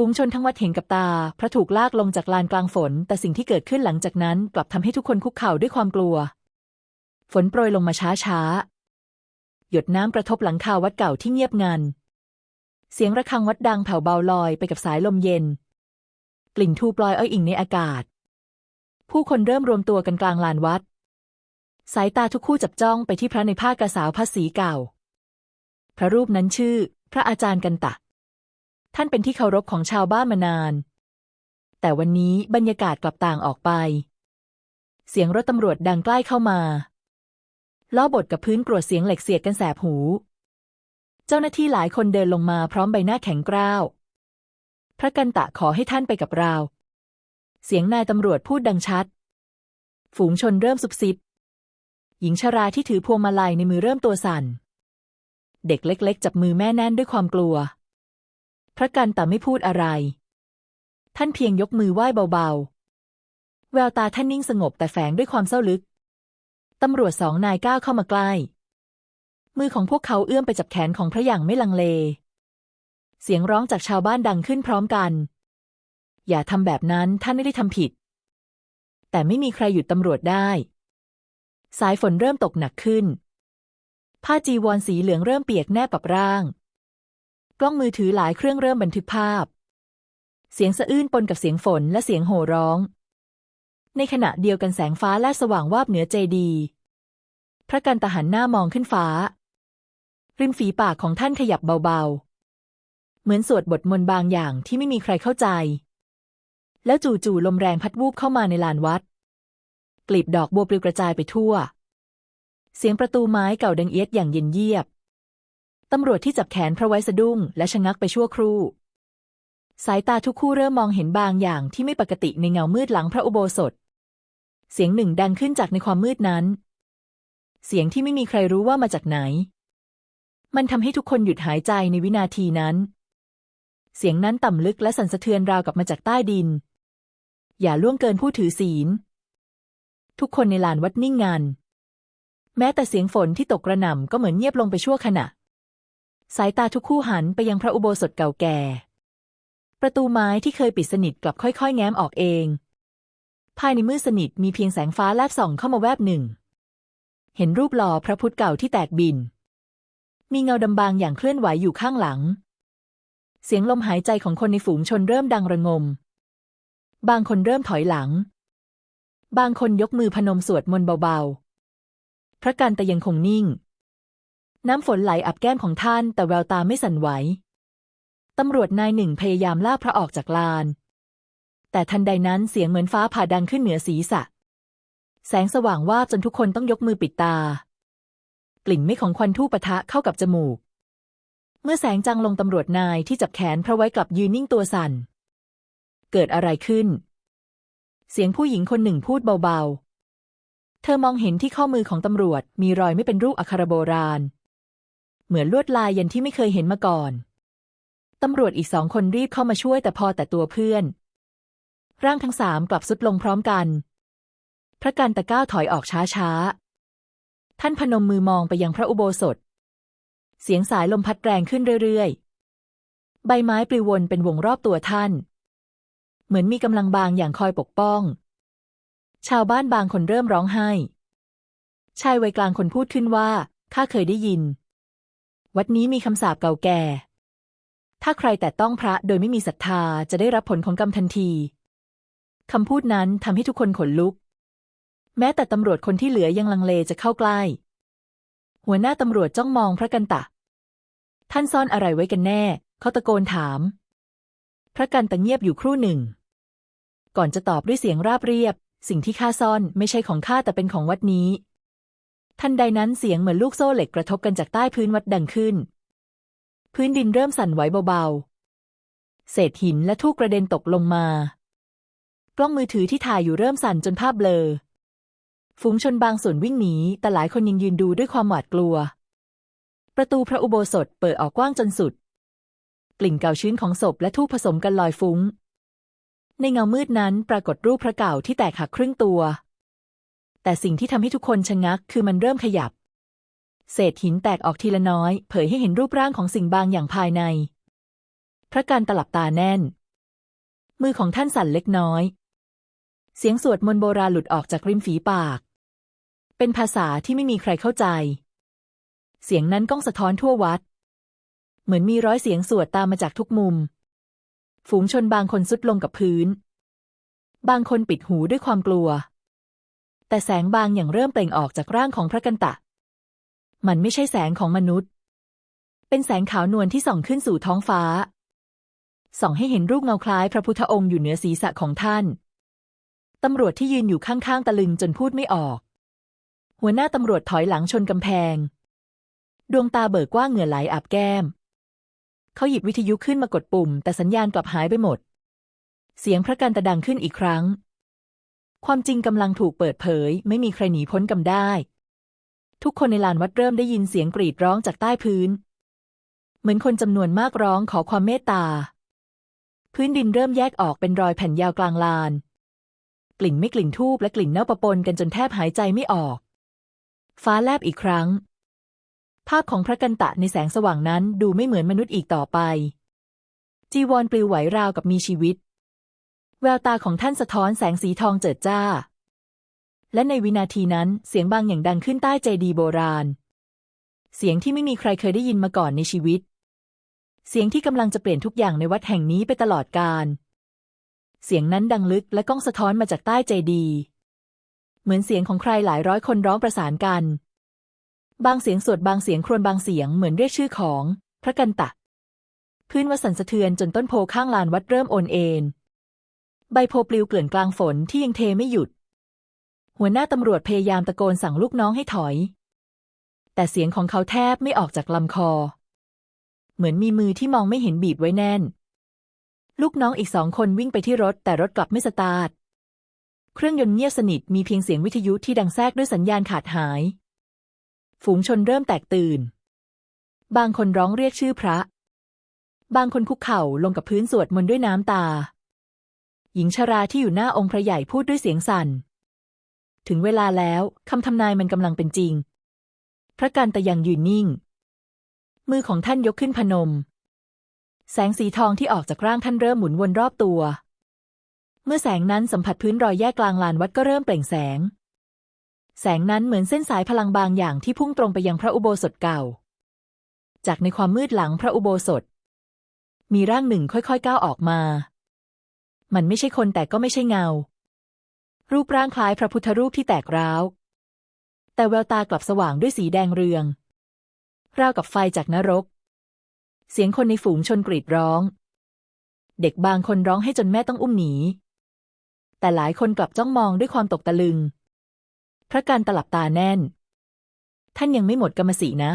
ฝูงชนทั้งวัดเห็นกับตา พระถูกลากลงจากลานกลางฝน แต่สิ่งที่เกิดขึ้นหลังจากนั้นกลับทำให้ทุกคนคุกเข่าด้วยความกลัว ฝนโปรยลงมาช้าช้าๆหยดน้ำกระทบหลังคาวัดเก่าที่เงียบงัน เสียงระฆังวัดดังแผ่วเบาลอยไปกับสายลมเย็น กลิ่นทูปลอยอ้อยอิงในอากาศ ผู้คนเริ่มรวมตัวกันกลางลานวัด สายตาทุกคู่จับจ้องไปที่พระในผ้ากระสาวพระสีเก่า พระรูปนั้นชื่อ พระอาจารย์กันตะ ท่านเป็นที่เคารพของชาวบ้านมานาน แต่วันนี้บรรยากาศกลับต่างออกไป เสียงรถตำรวจดังใกล้เข้ามาล้อบดกับพื้นกรวดเสียงเหล็กเสียดกันแสบหู เจ้าหน้าที่หลายคนเดินลงมาพร้อมใบหน้าแข็งกร้าว พระกันตะขอให้ท่านไปกับเรา เสียงนายตำรวจพูดดังชัด ฝูงชนเริ่มสุบซิบ หญิงชราที่ถือพวงมาลัยในมือเริ่มตัวสั่น เด็กเล็ก ๆ จับมือแม่แน่นด้วยความกลัว พระกันตะไม่พูดอะไร ท่านเพียงยกมือไหว้เบาๆ แววตาท่านนิ่งสงบแต่แฝงด้วยความเศร้าลึก ตำรวจสองนายก้าวเข้ามาใกล้ มือของพวกเขาเอื้อมไปจับแขนของพระอย่างไม่ลังเล เสียงร้องจากชาวบ้านดังขึ้นพร้อมกัน อย่าทำแบบนั้นท่านไม่ได้ทำผิด แต่ไม่มีใครหยุดตำรวจได้ สายฝนเริ่มตกหนักขึ้นผ้าจีวรสีเหลืองเริ่มเปียกแนบกับร่าง กล้องมือถือหลายเครื่องเริ่มบันทึกภาพ เสียงสะอื้นปนกับเสียงฝนและเสียงโห่ร้อง ในขณะเดียวกันแสงฟ้าแลบสว่างวาบเหนือเจดี พระกันตหันหน้ามองขึ้นฟ้า ริมฝีปากของท่านขยับเบาๆ เหมือนสวดบทมนต์บางอย่างที่ไม่มีใครเข้าใจ แล้วจู่ๆลมแรงพัดวูบเข้ามาในลานวัด กลีบดอกบัวปลิวกระจายไปทั่ว เสียงประตูไม้เก่าดังเอียดอย่างเย็นเยียบ ตำรวจที่จับแขนพระไว้สะดุ้ง และชะงักไปชั่วครู่ สายตาทุกคู่เริ่มมองเห็นบางอย่างที่ไม่ปกติในเงามืดหลังพระอุโบสถ เสียงหนึ่งดังขึ้นจากในความมืดนั้น เสียงที่ไม่มีใครรู้ว่ามาจากไหน มันทำให้ทุกคนหยุดหายใจในวินาทีนั้น เสียงนั้นต่ำลึกและสั่นสะเทือนราวกับมาจากใต้ดิน อย่าล่วงเกินผู้ถือศีล ทุกคนในลานวัดนิ่งงันแม้แต่เสียงฝนที่ตกกระหน่ำก็เหมือนเงียบลงไปชั่วขณะ สายตาทุกคู่หันไปยังพระอุโบสถเก่าแก่ ประตูไม้ที่เคยปิดสนิทกลับค่อยๆ แง้มออกเอง ภายในมืดสนิทมีเพียงแสงฟ้าแลบส่องเข้ามาแวบหนึ่ง เห็นรูปหล่อพระพุทธเก่าที่แตกบิน มีเงาดำบางอย่างเคลื่อนไหวอยู่ข้างหลัง เสียงลมหายใจของคนในฝูงชนเริ่มดังระงม บางคนเริ่มถอยหลัง บางคนยกมือพนมสวดมนต์เบาๆ พระกันแต่ยังคงนิ่ง น้ำฝนไหลอับแก้มของท่าน แต่แววตาไม่สั่นไหว ตำรวจนายหนึ่งพยายามลากพระออกจากลาน แต่ทันใดนั้นเสียงเหมือนฟ้าผ่าดังขึ้นเหนือศีรษะ แสงสว่างว่าจนทุกคนต้องยกมือปิดตา กลิ่นไม่ของควันทูปปะทะเข้ากับจมูก เมื่อแสงจังลงตำรวจนายที่จับแขนพระไว้กลับยืนนิ่งตัวสั่น เกิดอะไรขึ้น เสียงผู้หญิงคนหนึ่งพูดเบาๆ เธอมองเห็นที่ข้อมือของตำรวจมีรอยไม่เป็นรูปอักขระโบราณ เหมือนลวดลายยันที่ไม่เคยเห็นมาก่อน ตำรวจอีกสองคนรีบเข้ามาช่วยแต่พอแต่ตัวเพื่อน ร่างทั้งสามกลับสุดลงพร้อมกัน พระกันตะก้าวถอยออกช้าๆ ท่านพนมมือมองไปยังพระอุโบสถ เสียงสายลมพัดแรงขึ้นเรื่อยๆ ใบไม้ปลิววนเป็นวงรอบตัวท่าน เหมือนมีกำลังบางอย่างคอยปกป้อง ชาวบ้านบางคนเริ่มร้องไห้ ชายวัยกลางคนพูดขึ้นว่าข้าเคยได้ยิน วัดนี้มีคำสาปเก่าแก่ ถ้าใครแต่ต้องพระโดยไม่มีศรัทธาจะได้รับผลของกรรมทันทีคำพูดนั้นทำให้ทุกคนขนลุก แม้แต่ตำรวจคนที่เหลือยังลังเลจะเข้าใกล้ หัวหน้าตำรวจจ้องมองพระกันตะ ท่านซ่อนอะไรไว้กันแน่ เขาตะโกนถาม พระกันตะเงียบอยู่ครู่หนึ่ง ก่อนจะตอบด้วยเสียงราบเรียบ สิ่งที่ข้าซ่อนไม่ใช่ของข้าแต่เป็นของวัดนี้ ทันใดนั้นเสียงเหมือนลูกโซ่เหล็กกระทบกันจากใต้พื้นวัดดังขึ้น พื้นดินเริ่มสั่นไหวเบาๆ เศษหินและทูกกระเด็นตกลงมา กล้องมือถือที่ถ่ายอยู่เริ่มสั่นจนภาพเบลอ ฝูงชนบางส่วนวิ่งหนี แต่หลายคนยังยืนดูด้วยความหวาดกลัว ประตูพระอุโบสถเปิดออกกว้างจนสุด กลิ่นเก่าชื้นของศพและทูปผสมกันลอยฟุ้ง ในเงามืดนั้นปรากฏรูปพระเก่าที่แตกหักครึ่งตัว แต่สิ่งที่ทำให้ทุกคนชะงัก คือมันเริ่มขยับ เศษหินแตกออกทีละน้อย เผยให้เห็นรูปร่างของสิ่งบางอย่างภายใน พระการตลับตาแน่น มือของท่านสั่นเล็กน้อย เสียงสวดมนต์โบราณหลุดออกจากริมฝีปาก เป็นภาษาที่ไม่มีใครเข้าใจ เสียงนั้นก้องสะท้อนทั่ววัด เหมือนมีร้อยเสียงสวดตามมาจากทุกมุม ฝูงชนบางคนสุดลงกับพื้น บางคนปิดหูด้วยความกลัว แต่แสงบางอย่างเริ่มเปล่งออกจากร่างของพระกันตะ มันไม่ใช่แสงของมนุษย์ เป็นแสงขาวนวลที่ส่องขึ้นสู่ท้องฟ้า ส่องให้เห็นรูปเงาคล้ายพระพุทธองค์อยู่เหนือศีรษะของท่าน ตำรวจที่ยืนอยู่ข้างๆตะลึงจนพูดไม่ออก หัวหน้าตำรวจถอยหลังชนกำแพง ดวงตาเบิกกว้างเหงื่อไหลอาบแก้ม เขาหยิบวิทยุขึ้นมากดปุ่ม แต่สัญญาณกลับหายไปหมด เสียงพระกันตะดังขึ้นอีกครั้ง ความจริงกำลังถูกเปิดเผย ไม่มีใครหนีพ้นกรรมได้ ทุกคนในลานวัดเริ่มได้ยินเสียงกรีดร้องจากใต้พื้น เหมือนคนจำนวนมากร้องขอความเมตตา พื้นดินเริ่มแยกออกเป็นรอยแผ่นยาวกลางลาน กลิ่นไม่กลิ่นทูบและกลิ่นเน่าปะปนกันจนแทบหายใจไม่ออก ฟ้าแลบอีกครั้ง ภาพของพระกันตะในแสงสว่างนั้นดูไม่เหมือนมนุษย์อีกต่อไป จีวรปลิวไหวราวกับมีชีวิต แววตาของท่านสะท้อนแสงสีทองเจิดจ้า และในวินาทีนั้นเสียงบางอย่างดังขึ้นใต้เจดีย์โบราณ เสียงที่ไม่มีใครเคยได้ยินมาก่อนในชีวิต เสียงที่กำลังจะเปลี่ยนทุกอย่างในวัดแห่งนี้ไปตลอดกาลเสียงนั้นดังลึกและก้องสะท้อนมาจากใต้เจดีย์เหมือนเสียงของใครหลายร้อยคนร้องประสานกัน บางเสียงสวดบางเสียงครวญบางเสียงเหมือนเรียกชื่อของ พระกันตะพื้นวัดสั่นสะเทือนจนต้นโพข้างลานวัดเริ่มโอนเอ็น ใบโพปลิวเกลื่อนกลางฝนที่ยังเทไม่หยุด หัวหน้าตำรวจพยายามตะโกนสั่งลูกน้องให้ถอย แต่เสียงของเขาแทบไม่ออกจากลำคอ เหมือนมีมือที่มองไม่เห็นบีบไว้แน่น ลูกน้องอีกสองคนวิ่งไปที่รถแต่รถกลับไม่สตาร์ทเครื่องยนต์เงียบสนิทมีเพียงเสียงวิทยุที่ดังแทรกด้วยสัญญาณขาดหาย ฝูงชนเริ่มแตกตื่น บางคนร้องเรียกชื่อพระ บางคนคุกเข่าลงกับพื้นสวดมนต์ด้วยน้ำตา หญิงชราที่อยู่หน้าองค์พระใหญ่พูดด้วยเสียงสั่น ถึงเวลาแล้วคำทำนายมันกำลังเป็นจริง พระกันตะยังยืนนิ่ง มือของท่านยกขึ้นพนม แสงสีทองที่ออกจากร่างท่านเริ่มหมุนวนรอบตัว เมื่อแสงนั้นสัมผัสพื้นรอยแยกกลางลานวัดก็เริ่มเปล่งแสง แสงนั้นเหมือนเส้นสายพลังบางอย่างที่พุ่งตรงไปยังพระอุโบสถเก่า จากในความมืดหลังพระอุโบสถมีร่างหนึ่งค่อยๆ ก้าวออกมา มันไม่ใช่คนแต่ก็ไม่ใช่เงา รูปร่างคล้ายพระพุทธรูปที่แตกร้าว แต่แววตากลับสว่างด้วยสีแดงเรือง ราวกับไฟจากนรก เสียงคนในฝูงชนกรีดร้อง เด็กบางคนร้องให้จนแม่ต้องอุ้มหนี แต่หลายคนกลับจ้องมองด้วยความตกตะลึง พระการตลับตาแน่น ท่านยังไม่หมดกรรมสีนะ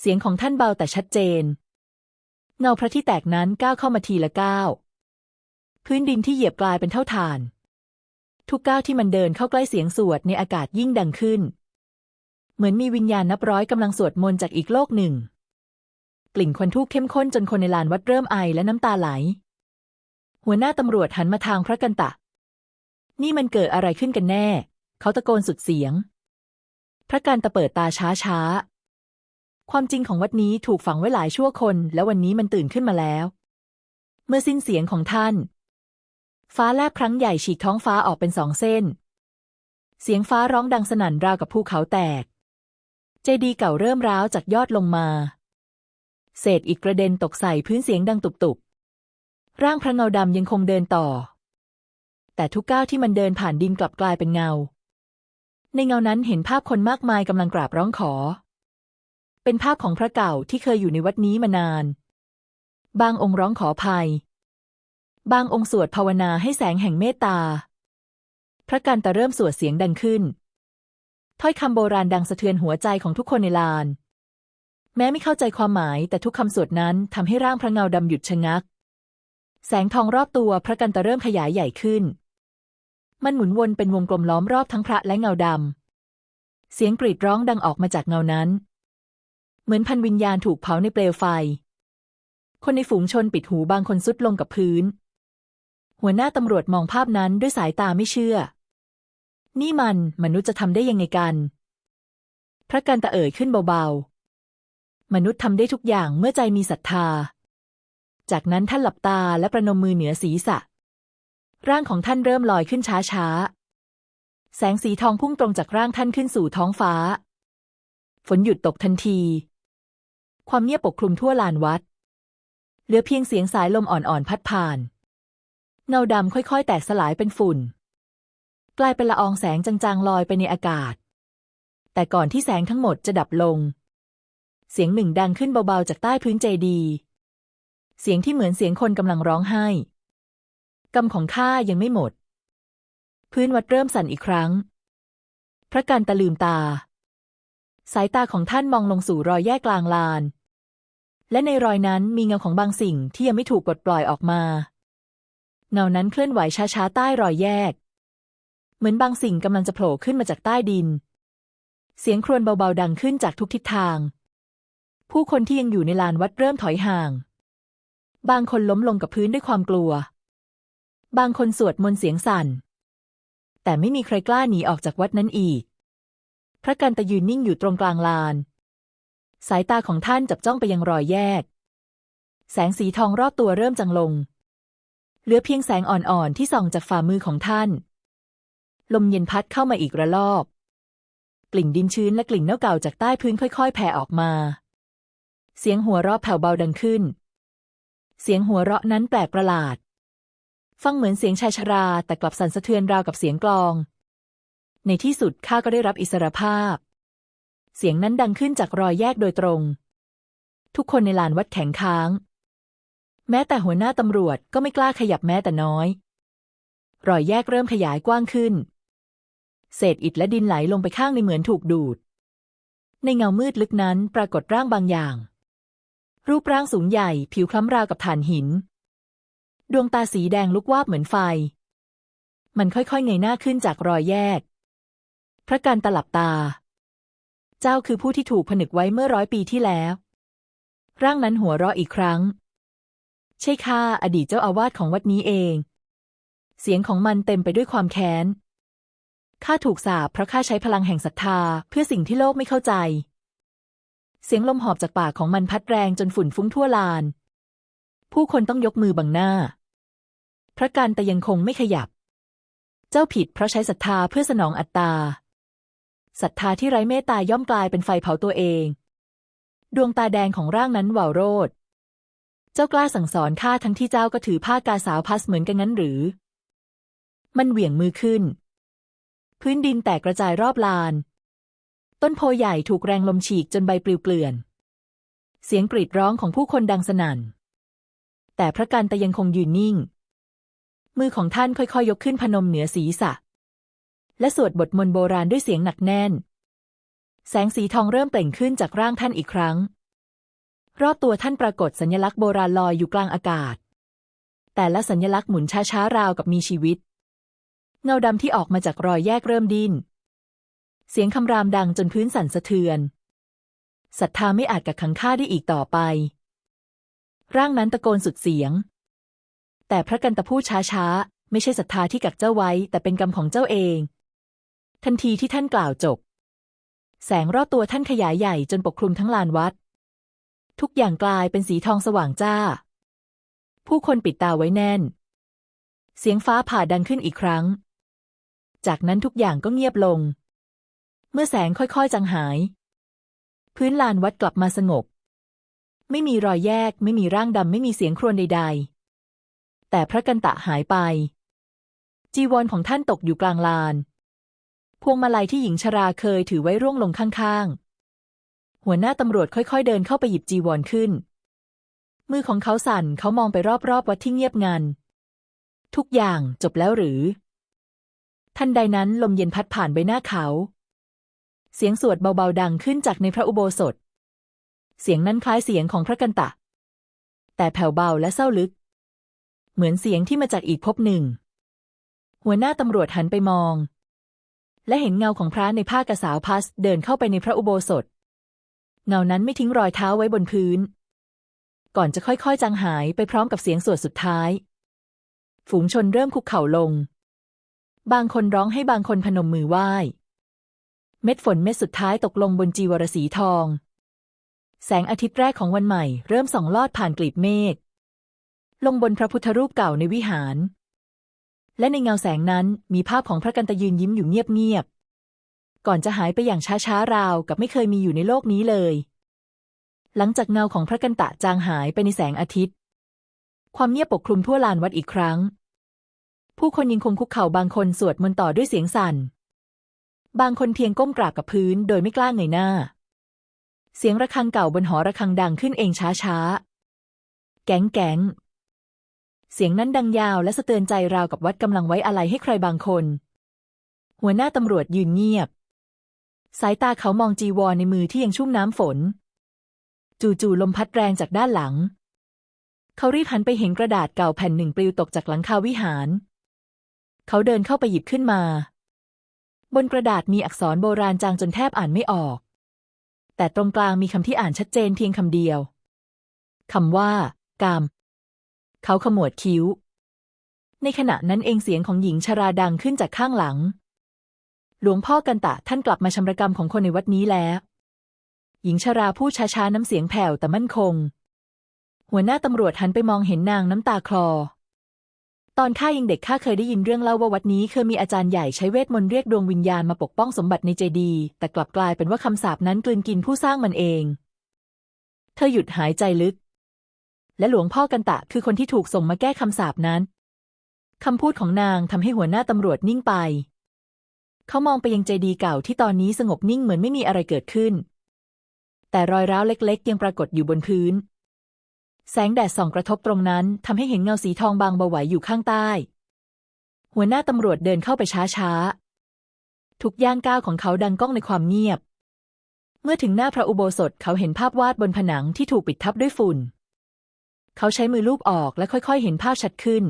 เสียงของท่านเบาแต่ชัดเจน เงาพระที่แตกนั้นก้าวเข้ามาทีละก้าว พื้นดินที่เหยียบกลายเป็นเท่าฐาน ทุกก้าวที่มันเดินเข้าใกล้เสียงสวดในอากาศยิ่งดังขึ้น เหมือนมีวิญญาณนับร้อยกำลังสวดมนต์จากอีกโลกหนึ่ง กลิ่นควันทูบเข้มข้นจนคนในลานวัดเริ่มไอและน้ำตาไหล หัวหน้าตำรวจหันมาทางพระกันตะ นี่มันเกิดอะไรขึ้นกันแน่ เขาตะโกนสุดเสียง พระกันตะเปิดตาช้าช้าความจริงของวัดนี้ถูกฝังไว้หลายชั่วคน และวันนี้มันตื่นขึ้นมาแล้ว เมื่อสิ้นเสียงของท่าน ฟ้าแลบครั้งใหญ่ฉีกท้องฟ้าออกเป็นสองเส้น เสียงฟ้าร้องดังสนั่นราวกับภูเขาแตก เจดีเก่าเริ่มร้าวจากยอดลงมา เศษอิฐกระเด็นตกใส่พื้นเสียงดังตุบๆ ร่างพระเงาดำยังคงเดินต่อ แต่ทุกก้าวที่มันเดินผ่านดินกลับกลายเป็นเงา ในเงานั้นเห็นภาพคนมากมายกำลังกราบร้องขอ เป็นภาพของพระเก่าที่เคยอยู่ในวัดนี้มานาน บางองค์ร้องขอภัย บางองค์สวดภาวนาให้แสงแห่งเมตตา พระกันตะเริ่มสวดเสียงดังขึ้น ถ้อยคำโบราณดังสะเทือนหัวใจของทุกคนในลาน แม้ไม่เข้าใจความหมายแต่ทุกคำสวดนั้นทำให้ร่างพระเงาดำหยุดชะงัก แสงทองรอบตัวพระกันตะเริ่มขยายใหญ่ขึ้น มันหมุนวนเป็นวงกลมล้อมรอบทั้งพระและเงาดำ เสียงกรีดร้องดังออกมาจากเงานั้น เหมือนพันวิญญาณถูกเผาในเปลวไฟ คนในฝูงชนปิดหูบางคนสุดลงกับพื้น หัวหน้าตำรวจมองภาพนั้นด้วยสายตาไม่เชื่อ นี่มันมนุษย์จะทำได้ยังไงกัน พระกันตะเอ่ยขึ้นเบาๆ มนุษย์ทำได้ทุกอย่างเมื่อใจมีศรัทธา จากนั้นท่านหลับตาและประนมมือเหนือศีรษะ ร่างของท่านเริ่มลอยขึ้นช้าๆ แสงสีทองพุ่งตรงจากร่างท่านขึ้นสู่ท้องฟ้า ฝนหยุดตกทันที ความเงียบปกคลุมทั่วลานวัด เหลือเพียงเสียงสายลมอ่อนๆ พัดผ่าน เงาดำค่อยๆ แตกสลายเป็นฝุ่น กลายเป็นละอองแสงจางๆลอยไปในอากาศ แต่ก่อนที่แสงทั้งหมดจะดับลง เสียงหนึ่งดังขึ้นเบาๆจากใต้พื้นเจดี เสียงที่เหมือนเสียงคนกำลังร้องไห้ กรรมของข้ายังไม่หมด พื้นวัดเริ่มสั่นอีกครั้ง พระกันตะลืมตา สายตาของท่านมองลงสู่รอยแยกกลางลานและในรอยนั้นมีเงาของบางสิ่งที่ยังไม่ถูกปลดปล่อยออกมา เงานั้นเคลื่อนไหวช้าๆใต้รอยแยก เหมือนบางสิ่งกำลังจะโผล่ขึ้นมาจากใต้ดิน เสียงครวญเบาๆดังขึ้นจากทุกทิศทาง ผู้คนที่ยังอยู่ในลานวัดเริ่มถอยห่าง บางคนล้มลงกับพื้นด้วยความกลัว บางคนสวดมนต์เสียงสั่น แต่ไม่มีใครกล้าหนีออกจากวัดนั้นอีก พระกันตะยืนนิ่งอยู่ตรงกลางลาน สายตาของท่านจับจ้องไปยังรอยแยก แสงสีทองรอบตัวเริ่มจางลง เหลือเพียงแสงอ่อนๆ ที่ส่องจากฝ่ามือของท่าน ลมเย็นพัดเข้ามาอีกระลอก กลิ่นดินชื้นและกลิ่นเน่าเก่าจากใต้พื้นค่อยๆ แผ่ออกมา เสียงหัวเราะแผ่วเบาดังขึ้น เสียงหัวเราะนั้นแปลกประหลาด ฟังเหมือนเสียงชายชราแต่กลับสั่นสะเทือนราวกับเสียงกลอง ในที่สุดข้าก็ได้รับอิสรภาพ เสียงนั้นดังขึ้นจากรอยแยกโดยตรง ทุกคนในลานวัดแข็งค้าง แม้แต่หัวหน้าตำรวจก็ไม่กล้าขยับแม้แต่น้อย รอยแยกเริ่มขยายกว้างขึ้น เศษอิฐและดินไหลลงไปข้างในเหมือนถูกดูด ในเงามืดลึกนั้นปรากฏร่างบางอย่าง รูปร่างสูงใหญ่ผิวคล้ำราวกับถ่านหิน ดวงตาสีแดงลุกวาบเหมือนไฟ มันค่อยๆเงยหน้าขึ้นจากรอยแยก พระการตลับตา เจ้าคือผู้ที่ถูกผนึกไว้เมื่อร้อยปีที่แล้ว ร่างนั้นหัวเราะอีกครั้ง ใช่ข้าอดีตเจ้าอาวาสของวัดนี้เอง เสียงของมันเต็มไปด้วยความแค้นข้าถูกสาปเพราะข้าใช้พลังแห่งศรัทธา เพื่อสิ่งที่โลกไม่เข้าใจ เสียงลมหอบจากปากของมันพัดแรงจนฝุ่นฟุ้งทั่วลาน ผู้คนต้องยกมือบังหน้า พระกันแต่ยังคงไม่ขยับ เจ้าผิดเพราะใช้ศรัทธาเพื่อสนองอัตตาศรัทธาที่ไร้เมตตาย่อมกลายเป็นไฟเผาตัวเอง ดวงตาแดงของร่างนั้นหว่าวโรด เจ้ากล้าสั่งสอนข้าทั้งที่เจ้าก็ถือผ้ากาสาวพัสเหมือนกันงั้นหรือ มันเหวี่ยงมือขึ้น พื้นดินแตกกระจายรอบลาน ต้นโพใหญ่ถูกแรงลมฉีกจนใบปลิวเกลื่อน เสียงกรีดร้องของผู้คนดังสนั่น แต่พระกันแต่ยังคงยืนนิ่ง มือของท่านค่อยๆยยกขึ้นพนมเหนือศีรษะ และสวดบทมนต์โบราณด้วยเสียงหนักแน่น แสงสีทองเริ่มเปล่งขึ้นจากร่างท่านอีกครั้ง รอบตัวท่านปรากฏสัญลักษณ์โบราณลอยอยู่กลางอากาศ แต่ละสัญลักษณ์หมุนช้าๆราวกับมีชีวิต เงาดำที่ออกมาจากรอยแยกเริ่มดิ้น เสียงคำรามดังจนพื้นสั่นสะเทือน ศรัทธาไม่อาจกักขังข้าได้อีกต่อไป ร่างนั้นตะโกนสุดเสียง แต่พระกันตะพูดช้าๆ ไม่ใช่ศรัทธาที่กักเจ้าไว้ แต่เป็นกรรมของเจ้าเอง ทันทีที่ท่านกล่าวจบ แสงรอบตัวท่านขยายใหญ่จนปกคลุมทั้งลานวัด ทุกอย่างกลายเป็นสีทองสว่างจ้า ผู้คนปิดตาไว้แน่น เสียงฟ้าผ่าดังขึ้นอีกครั้ง จากนั้นทุกอย่างก็เงียบลง เมื่อแสงค่อยๆจางหาย พื้นลานวัดกลับมาสงบ ไม่มีรอยแยก ไม่มีร่างดำ ไม่มีเสียงครวญใด ๆ แต่พระกันตะหายไป จีวรของท่านตกอยู่กลางลาน พวงมาลัยที่หญิงชราเคยถือไว้ร่วงลงข้างๆ หัวหน้าตำรวจค่อยๆ เดินเข้าไปหยิบจีวรขึ้น มือของเขาสั่นเขามองไปรอบๆ วัดที่เงียบงัน ทุกอย่างจบแล้วหรือ ทันใดนั้นลมเย็นพัดผ่านใบหน้าเขา เสียงสวดเบาๆดังขึ้นจากในพระอุโบสถ เสียงนั้นคล้ายเสียงของพระกันตะ แต่แผ่วเบาและเศร้าลึก เหมือนเสียงที่มาจากอีกภพหนึ่ง หัวหน้าตำรวจหันไปมองและเห็นเงาของพระในผ้ากระสาวพัสเดินเข้าไปในพระอุโบสถ เงานั้นไม่ทิ้งรอยเท้าไว้บนพื้น ก่อนจะค่อยๆ จางหายไปพร้อมกับเสียงสวดสุดท้าย ฝูงชนเริ่มคุกเข่าลง บางคนร้องให้บางคนพนมมือไหว้ เม็ดฝนเม็ดสุดท้ายตกลงบนจีวรสีทอง แสงอาทิตย์แรกของวันใหม่ เริ่มส่องลอดผ่านกลีบเมฆลงบนพระพุทธรูปเก่าในวิหาร และในเงาแสงนั้นมีภาพของพระกันตยืนยิ้มอยู่เงียบ ก่อนจะหายไปอย่างช้าๆราวกับไม่เคยมีอยู่ในโลกนี้เลย หลังจากเงาของพระกันตะจางหายไปในแสงอาทิตย์ ความเงียบปกคลุมทั่วลานวัดอีกครั้ง ผู้คนยังคงคุกเข่าบางคนสวดมนต์ต่อด้วยเสียงสั่น บางคนเพียงก้มกราบกับพื้นโดยไม่กล้าเงยหน้า เสียงระฆังเก่าบนหอระฆังดังขึ้นเองช้าๆ แก๊งแก๊งเสียงนั้นดังยาวและสะเตือนใจราวกับวัดกำลังไว้อะไรให้ใครบางคน หัวหน้าตำรวจยืนเงียบ สายตาเขามองจีวรในมือที่ยังชุ่มน้ำฝน จู่ๆลมพัดแรงจากด้านหลัง เขารีบหันไปเห็นกระดาษเก่าแผ่นหนึ่งปลิวตกจากหลังคาวิหาร เขาเดินเข้าไปหยิบขึ้นมา บนกระดาษมีอักษรโบราณจางจนแทบอ่านไม่ออก แต่ตรงกลางมีคำที่อ่านชัดเจนเพียงคำเดียวคำว่ากาม เขาขมวดคิ้ว ในขณะนั้นเองเสียงของหญิงชราดังขึ้นจากข้างหลัง หลวงพ่อกันตะท่านกลับมาชำระกรรมของคนในวัดนี้แล้ว หญิงชราพูดช้าๆน้ำเสียงแผ่วแต่มั่นคง หัวหน้าตำรวจหันไปมองเห็นนางน้ำตาคลอ ตอนข้ายังเด็กข้าเคยได้ยินเรื่องเล่าว่าวัดนี้เคยมีอาจารย์ใหญ่ใช้เวทมนต์เรียกดวงวิญญาณมาปกป้องสมบัติในเจดีย์แต่กลับกลายเป็นว่าคำสาปนั้นกลืนกินผู้สร้างมันเอง เธอหยุดหายใจลึก และหลวงพ่อกันตะคือคนที่ถูกส่งมาแก้คำสาปนั้นคำพูดของนางทำให้หัวหน้าตำรวจนิ่งไป เขามองไปยังเจดีย์เก่าที่ตอนนี้สงบนิ่งเหมือนไม่มีอะไรเกิดขึ้น แต่รอยร้าวเล็กๆ ยังปรากฏอยู่บนพื้น แสงแดดส่องกระทบตรงนั้นทำให้เห็นเงาสีทองบางเบาไหวอยู่ข้างใต้ หัวหน้าตำรวจเดินเข้าไปช้าๆ ทุกย่างก้าวของเขาดังก้องในความเงียบ เมื่อถึงหน้าพระอุโบสถเขาเห็นภาพวาดบนผนังที่ถูกปิดทับด้วยฝุ่น เขาใช้มือลูบออกและค่อยๆ เห็นภาพชัดขึ้น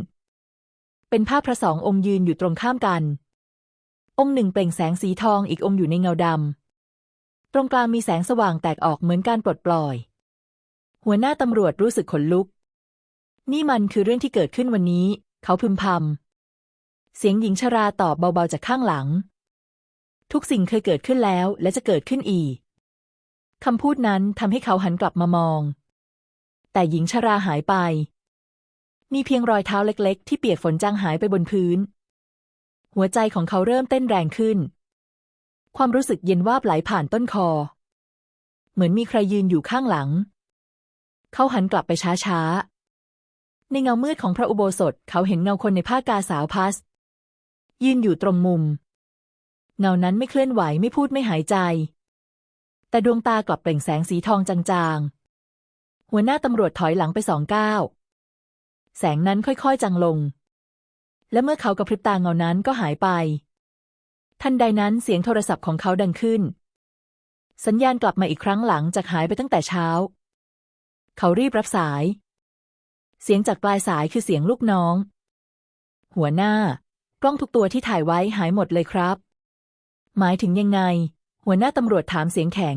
เป็นภาพพระสององค์ยืนอยู่ตรงข้ามกัน องค์หนึ่งเปล่งแสงสีทองอีกองค์อยู่ในเงาดำ ตรงกลางมีแสงสว่างแตกออกเหมือนการปลดปล่อย หัวหน้าตำรวจรู้สึกขนลุก นี่มันคือเรื่องที่เกิดขึ้นวันนี้ เขาพึมพำ เสียงหญิงชราตอบเบาๆจากข้างหลัง ทุกสิ่งเคยเกิดขึ้นแล้วและจะเกิดขึ้นอีกคำพูดนั้นทำให้เขาหันกลับมามอง แต่หญิงชราหายไป มีเพียงรอยเท้าเล็ก ๆ ที่เปียกฝนจางหายไปบนพื้น หัวใจของเขาเริ่มเต้นแรงขึ้น ความรู้สึกเย็นวาบไหลผ่านต้นคอ เหมือนมีใครยืนอยู่ข้างหลัง เขาหันกลับไปช้าๆ ในเงามืดของพระอุโบสถเขาเห็นเงาคนในผ้ากาสาวพัส ยืนอยู่ตรงมุม เงานั้นไม่เคลื่อนไหวไม่พูดไม่หายใจ แต่ดวงตากลับเปล่งแสงสีทองจางๆ หัวหน้าตำรวจถอยหลังไปสองก้าวแสงนั้นค่อยๆจางลง และเมื่อเขากระพริบตาเงานั้นก็หายไป ทันใดนั้นเสียงโทรศัพท์ของเขาดังขึ้น สัญญาณกลับมาอีกครั้งหลังจากหายไปตั้งแต่เช้า เขารีบรับสาย เสียงจากปลายสายคือเสียงลูกน้อง หัวหน้า กล้องทุกตัวที่ถ่ายไว้หายหมดเลยครับ หมายถึงยังไง หัวหน้าตำรวจถามเสียงแข็ง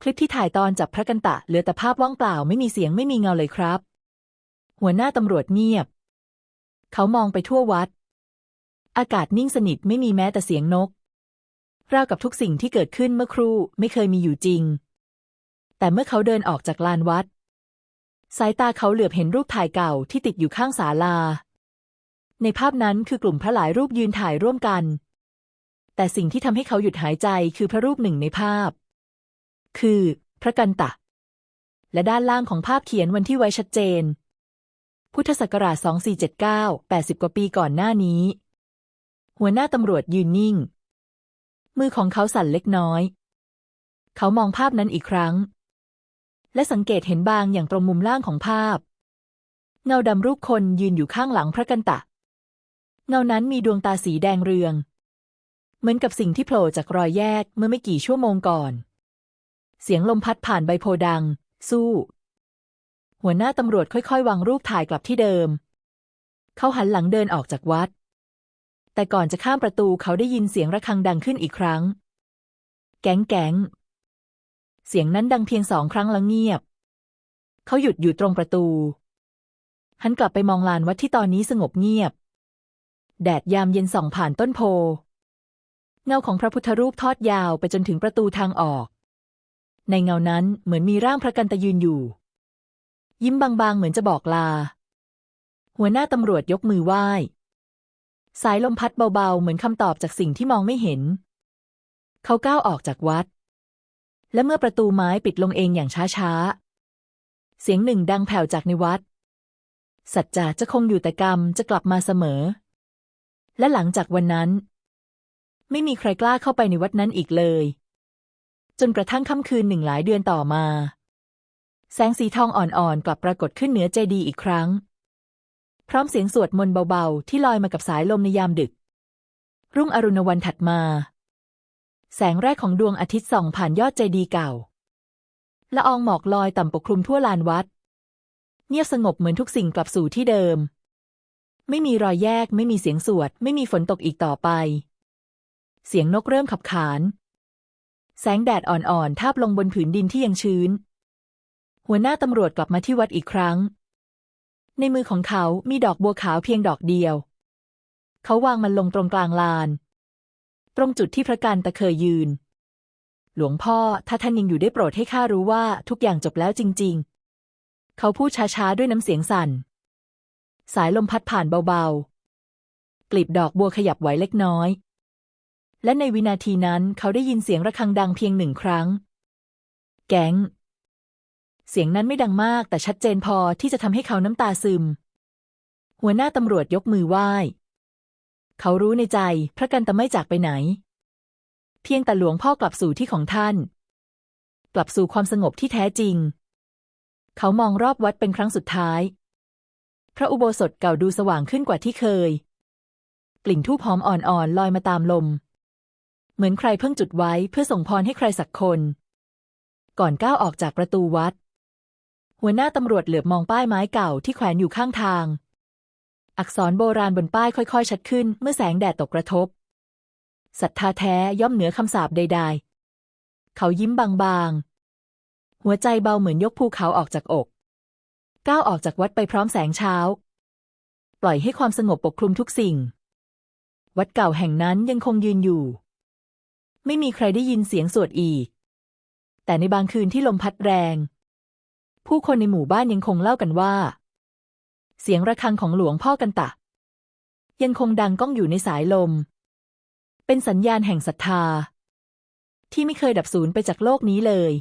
คลิปที่ถ่ายตอนจับพระกันตะเหลือแต่ภาพว่างเปล่าไม่มีเสียงไม่มีเงาเลยครับ หัวหน้าตำรวจเงียบ เขามองไปทั่ววัด อากาศนิ่งสนิทไม่มีแม้แต่เสียงนก ราวกับทุกสิ่งที่เกิดขึ้นเมื่อครู่ไม่เคยมีอยู่จริง แต่เมื่อเขาเดินออกจากลานวัด สายตาเขาเหลือบเห็นรูปถ่ายเก่าที่ติดอยู่ข้างศาลา ในภาพนั้นคือกลุ่มพระหลายรูปยืนถ่ายร่วมกัน แต่สิ่งที่ทำให้เขาหยุดหายใจคือพระรูปหนึ่งในภาพ คือ พระกันตะ และด้านล่างของภาพเขียนวันที่ไว้ชัดเจน พุทธศักราช 2479 80 กว่าปีก่อนหน้านี้ หัวหน้าตำรวจยืนนิ่ง มือของเขาสั่นเล็กน้อย เขามองภาพนั้นอีกครั้ง และสังเกตเห็นบางอย่างตรงมุมล่างของภาพ เงาดำรูปคนยืนอยู่ข้างหลังพระกันตะ เงานั้นมีดวงตาสีแดงเรือง เหมือนกับสิ่งที่โผล่จากรอยแยกเมื่อไม่กี่ชั่วโมงก่อน เสียงลมพัดผ่านใบโพดัง สู้ หัวหน้าตำรวจค่อยๆ วางรูปถ่ายกลับที่เดิม เขาหันหลังเดินออกจากวัด แต่ก่อนจะข้ามประตูเขาได้ยินเสียงระฆังดังขึ้นอีกครั้ง แก๊งแก๊งเสียงนั้นดังเพียงสองครั้งแล้วเงียบ เขาหยุดอยู่ตรงประตู หันกลับไปมองลานวัดที่ตอนนี้สงบเงียบ แดดยามเย็นส่องผ่านต้นโพ เงาของพระพุทธรูปทอดยาวไปจนถึงประตูทางออก ในเงานั้นเหมือนมีร่างพระกันตยืนอยู่ ยิ้มบางๆ เหมือนจะบอกลา หัวหน้าตำรวจยกมือไหว้ สายลมพัดเบาๆ เหมือนคำตอบจากสิ่งที่มองไม่เห็น เขาก้าวออกจากวัด และเมื่อประตูไม้ปิดลงเองอย่างช้าๆ เสียงหนึ่งดังแผ่วจากในวัด สัจจะจะคงอยู่แต่กรรมจะกลับมาเสมอ และหลังจากวันนั้น ไม่มีใครกล้าเข้าไปในวัดนั้นอีกเลย จนกระทั่งค่ำคืนหนึ่งหลายเดือนต่อมา แสงสีทองอ่อนๆ กลับปรากฏขึ้นเหนือเจดีย์อีกครั้ง พร้อมเสียงสวดมนต์เบาๆ ที่ลอยมากับสายลมในยามดึก รุ่งอรุณวันถัดมา แสงแรกของดวงอาทิตย์ส่องผ่านยอดเจดีย์เก่าละอองหมอกลอยต่ำปกคลุมทั่วลานวัด เงียบสงบเหมือนทุกสิ่งกลับสู่ที่เดิม ไม่มีรอยแยก ไม่มีเสียงสวด ไม่มีฝนตกอีกต่อไป เสียงนกเริ่มขับขาน แสงแดดอ่อนๆ ทาบลงบนผืนดินที่ยังชื้น หัวหน้าตำรวจกลับมาที่วัดอีกครั้ง ในมือของเขามีดอกบัวขาวเพียงดอกเดียว เขาวางมันลงตรงกลางลาน ตรงจุดที่พระกันตะเคยยืน หลวงพ่อถ้าท่านยังอยู่ได้โปรดให้ข้ารู้ว่าทุกอย่างจบแล้วจริง ๆ เขาพูดช้าๆด้วยน้ำเสียงสั่น สายลมพัดผ่านเบาๆ กลีบดอกบัวขยับไหวเล็กน้อย และในวินาทีนั้นเขาได้ยินเสียงระฆังดังเพียงหนึ่งครั้ง แก๊ง เสียงนั้นไม่ดังมากแต่ชัดเจนพอที่จะทำให้เขาน้ำตาซึม หัวหน้าตำรวจยกมือไหว้ เขารู้ในใจพระกันตะไม่จากไปไหน เพียงแต่หลวงพ่อกลับสู่ที่ของท่าน กลับสู่ความสงบที่แท้จริง เขามองรอบวัดเป็นครั้งสุดท้าย พระอุโบสถเก่าดูสว่างขึ้นกว่าที่เคย กลิ่นทูบหอมอ่อนๆลอยมาตามลม เหมือนใครเพิ่งจุดไว้เพื่อส่งพรให้ใครสักคนก่อนก้าวออกจากประตูวัด หัวหน้าตำรวจเหลือบมองป้ายไม้เก่าที่แขวนอยู่ข้างทาง อักษรโบราณบนป้ายค่อยๆ ชัดขึ้นเมื่อแสงแดดตกกระทบ ศรัทธาแท้ย่อมเหนือคำสาปใด ๆ เขายิ้มบางๆ หัวใจเบาเหมือนยกภูเขาออกจากอก ก้าวออกจากวัดไปพร้อมแสงเช้า ปล่อยให้ความสงบปกคลุมทุกสิ่ง วัดเก่าแห่งนั้นยังคงยืนอยู่ ไม่มีใครได้ยินเสียงสวดอีก แต่ในบางคืนที่ลมพัดแรง ผู้คนในหมู่บ้านยังคงเล่ากันว่า เสียงระฆังของหลวงพ่อกันตะ ยังคงดังก้องอยู่ในสายลม เป็นสัญญาณแห่งศรัทธา ที่ไม่เคยดับสูญไปจากโลกนี้เลย